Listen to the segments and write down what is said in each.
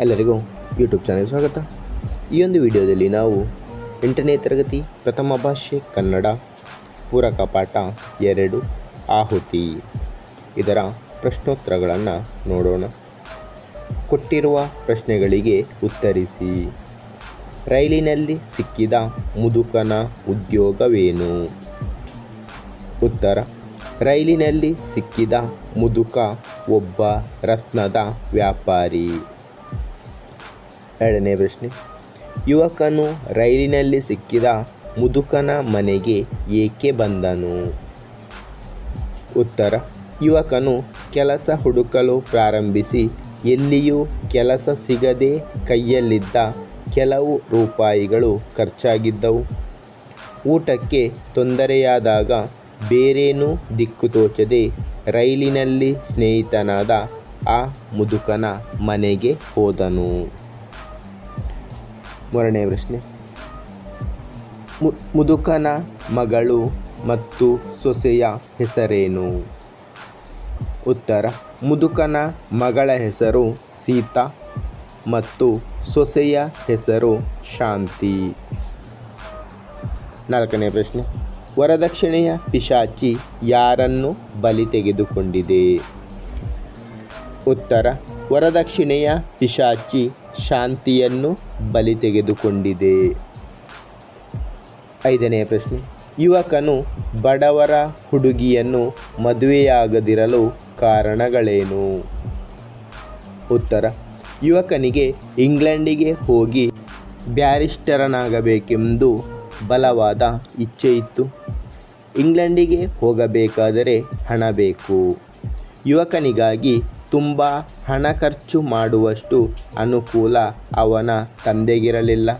ಎಲ್ಲರಿಗೂ YouTube channel ಸ್ವಾಗತ. ಈ ಒಂದು ವಿಡಿಯೋದಲ್ಲಿ ನಾವು ಎಂಟನೇ ತರಗತಿ ಪ್ರಥಮ ಭಾಷೆ ಕನ್ನಡ ಪೂರಕ ಪಾಠ ಎರಡು ಆಹುತಿ. ಇದರ ಪ್ರಶ್ನೋತ್ತರಗಳನ್ನು ನೋಡೋಣ. ಕೊಟ್ಟಿರುವ ಪ್ರಶ್ನೆಗಳಿಗೆ ಉತ್ತರಿಸಿ. ರೈಲಿನಲ್ಲಿ ಸಿಕ್ಕಿದ ಮುದುಕನ ಉದ್ಯೋಗವೇನು? ಉತ್ತರ, ರೈಲಿನಲ್ಲಿ ಸಿಕ್ಕಿದ ಮುದುಕ ಒಬ್ಬ ರತ್ನದ ವ್ಯಾಪಾರಿ. ಎರಡನೇ ಪ್ರಶ್ನೆ ಯುವಕನು ರೈಲಿನಲ್ಲಿ ಸಿಕ್ಕಿದ ಮುದುಕನ ಮನೆಗೆ ಏಕೆ ಬಂದನು? ಉತ್ತರ, ಯುವಕನು ಕೆಲಸ ಹುಡುಕಲು ಪ್ರಾರಂಭಿಸಿ, ಎಲ್ಲಿಯೂ ಕೆಲಸ ಸಿಗದೆ ಕೈಯಲ್ಲಿದ್ದ ಕೆಲವು ರೂಪಾಯಿಗಳು ಖರ್ಚಾಗಿದ್ದವು. ಊಟಕ್ಕೆ ತೊಂದರೆಯಾದಾಗ ಬೇರೇನೂ ದಿಕ್ಕು ತೋಚದೆ ರೈಲಿನಲ್ಲಿ ಸ್ನೇಹಿತನಾದ ಆ ಮುದುಕನ ಮನೆಗೆ ಹೋದನು. ಮೂರನೇ ಪ್ರಶ್ನೆ. ಮುದುಕನ ಮಗಳು ಮತ್ತು ಸೊಸೆಯ ಹೆಸರೇನು? ಉತ್ತರ, ಮುದುಕನ ಮಗಳ ಹೆಸರು ಸೀತಾ ಮತ್ತು ಸೊಸೆಯ ಹೆಸರು ಶಾಂತಿ. ನಾಲ್ಕನೇ ಪ್ರಶ್ನೆ, ವರದಕ್ಷಿಣೆಯ ಪಿಶಾಚಿ ಯಾರನ್ನು ಬಲಿ ತೆಗೆದುಕೊಂಡಿದೆ? ಉತ್ತರ, ವರದಕ್ಷಿಣೆಯ ಪಿಶಾಚಿ ಶಾಂತಿಯನ್ನು ಬಲಿ ತೆಗೆದುಕೊಂಡಿದೆ. ಐದನೆಯ ಪ್ರಶ್ನೆ. ಯುವಕನು ಬಡವರ ಹುಡುಗಿಯನ್ನು ಮದುವೆಯಾಗದಿರಲು ಕಾರಣಗಳೇನು? ಉತ್ತರ. ಯುವಕನಿಗೆ ಇಂಗ್ಲೆಂಡಿಗೆ ಹೋಗಿ ಬ್ಯಾರಿಸ್ಟರನಾಗಬೇಕೆಂದು ಬಲವಾದ ಇಚ್ಛೆ ಇತ್ತು. ಇಂಗ್ಲೆಂಡಿಗೆ ಹೋಗಬೇಕಾದರೆ ಹಣ ಬೇಕು. ಯುವಕನಿಗಾಗಿ ತುಂಬ ಹಣ ಖರ್ಚು ಮಾಡುವಷ್ಟು ಅನುಕೂಲ ಅವನ ತಂದೆಗಿರಲಿಲ್ಲ.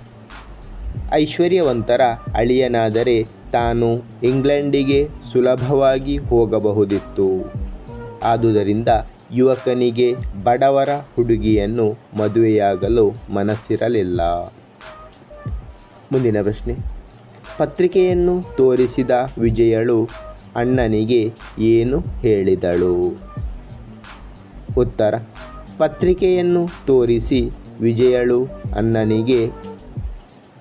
ಐಶ್ವರ್ಯವಂತರ ಅಳಿಯನಾದರೆ ತಾನು ಇಂಗ್ಲೆಂಡಿಗೆ ಸುಲಭವಾಗಿ ಹೋಗಬಹುದಿತ್ತು. ಆದುದರಿಂದ ಯುವಕನಿಗೆ ಬಡವರ ಹುಡುಗಿಯನ್ನು ಮದುವೆಯಾಗಲು ಮನಸ್ಸಿರಲಿಲ್ಲ. ಮುಂದಿನ ಪ್ರಶ್ನೆ. ಪತ್ರಿಕೆಯನ್ನು ತೋರಿಸಿದ ವಿಜಯಳು ಅಣ್ಣನಿಗೆ ಏನು ಹೇಳಿದಳು? ಉತ್ತರ. ಪತ್ರಿಕೆಯನ್ನು ತೋರಿಸಿ ವಿಜಯಳು ಅಣ್ಣನಿಗೆ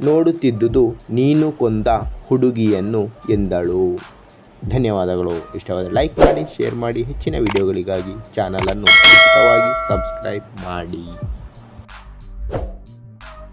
ನೋಡುತ್ತಿದ್ದುದು, ನೀನು ಕೊಂದ ಹುಡುಗಿಯನ್ನು ಎಂದಳು. ಧನ್ಯವಾದಗಳು. ಇಷ್ಟವಾದ ಲೈಕ್ ಮಾಡಿ, ಶೇರ್ ಮಾಡಿ. ಹೆಚ್ಚಿನ ವಿಡಿಯೋಗಳಿಗಾಗಿ ಚಾನಲನ್ನು ಖಚಿತವಾಗಿ ಸಬ್ಸ್ಕ್ರೈಬ್ ಮಾಡಿ.